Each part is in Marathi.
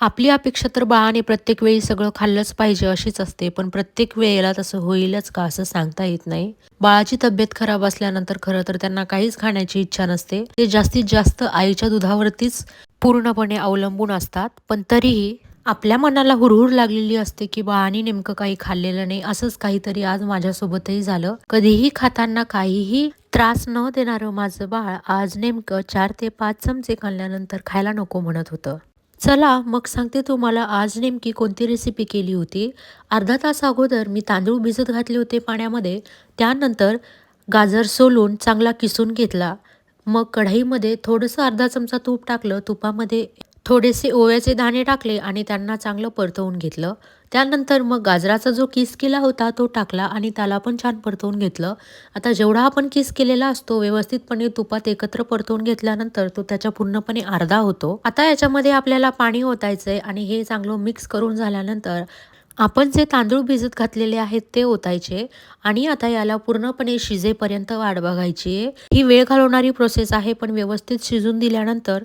आपली अपेक्षा तर बाळाने प्रत्येक वेळी सगळं खाल्लंच पाहिजे अशीच असते पण प्रत्येक वेळेला तसं होईलच का असं सांगता येत नाही? बाळाची तब्येत खराब असल्यानंतर खरं तर त्यांना काहीच खाण्याची इच्छा नसते. ते जास्तीत जास्त आईच्या दुधावरतीच पूर्णपणे अवलंबून असतात. पण तरीही आपल्या मनाला हुरहुर लागलेली असते की बाळाने नेमकं काही खाल्लेलं नाही असंच काहीतरी आज माझ्यासोबतही झालं. कधीही खाताना काहीही त्रास न देणारं माझं बाळ आज नेमकं चार ते पाच चमचे खाल्ल्यानंतर खायला नको म्हणत होतं. चला मग सांगते तुम्हाला आज नेमकी कोणती रेसिपी केली होती. अर्धा तास अगोदर मी तांदूळ भिजत घातले होते पाण्यामध्ये. त्यानंतर गाजर सोलून चांगला किसून घेतला. मग कढईमध्ये थोडंसं अर्धा चमचा तूप टाकलं. तुपामध्ये थोडेसे ओव्याचे दाणे टाकले आणि त्यांना चांगलं परतवून घेतलं. त्यानंतर मग गाजराचा जो किस केला होता तो टाकला आणि त्याला पण छान परतवून घेतलं. आता जेवढा आपण किस केलेला असतो व्यवस्थितपणे तुपात एकत्र परतवून घेतल्यानंतर तो त्याच्या पूर्णपणे अर्धा होतो. आता याच्यामध्ये आपल्याला पाणी ओतायचंय आणि हे चांगलं मिक्स करून झाल्यानंतर आपण जे तांदूळ भिजत घातलेले आहेत ते ओतायचे आणि आता याला पूर्णपणे शिजेपर्यंत वाट बघायची आहे. ही वेळ घालवणारी प्रोसेस आहे पण व्यवस्थित शिजून दिल्यानंतर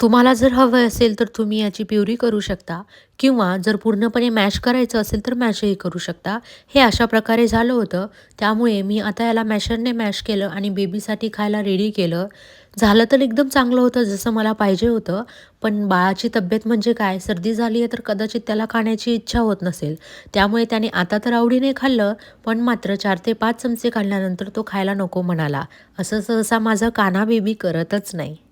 तुम्हाला जर हवं असेल तर तुम्ही याची प्युरी करू शकता. किंवा जर पूर्णपणे मॅश करायचं असेल तर मॅशही करू शकता. हे अशा प्रकारे झालं होतं. त्यामुळे मी आता याला मॅशरने मॅश केलं आणि बेबीसाठी खायला रेडी केलं. झालं तर एकदम चांगलं होतं जसं मला पाहिजे होतं. पण बाळाची तब्येत म्हणजे काय? सर्दी झाली आहे तर कदाचित त्याला खाण्याची इच्छा होत नसेल. त्यामुळे त्याने आता तर आवडीने खाल्लं पण मात्र चार ते पाच चमचे खाल्ल्यानंतर तो खायला नको म्हणाला. असं सहसा माझं काना बेबी करतच नाही.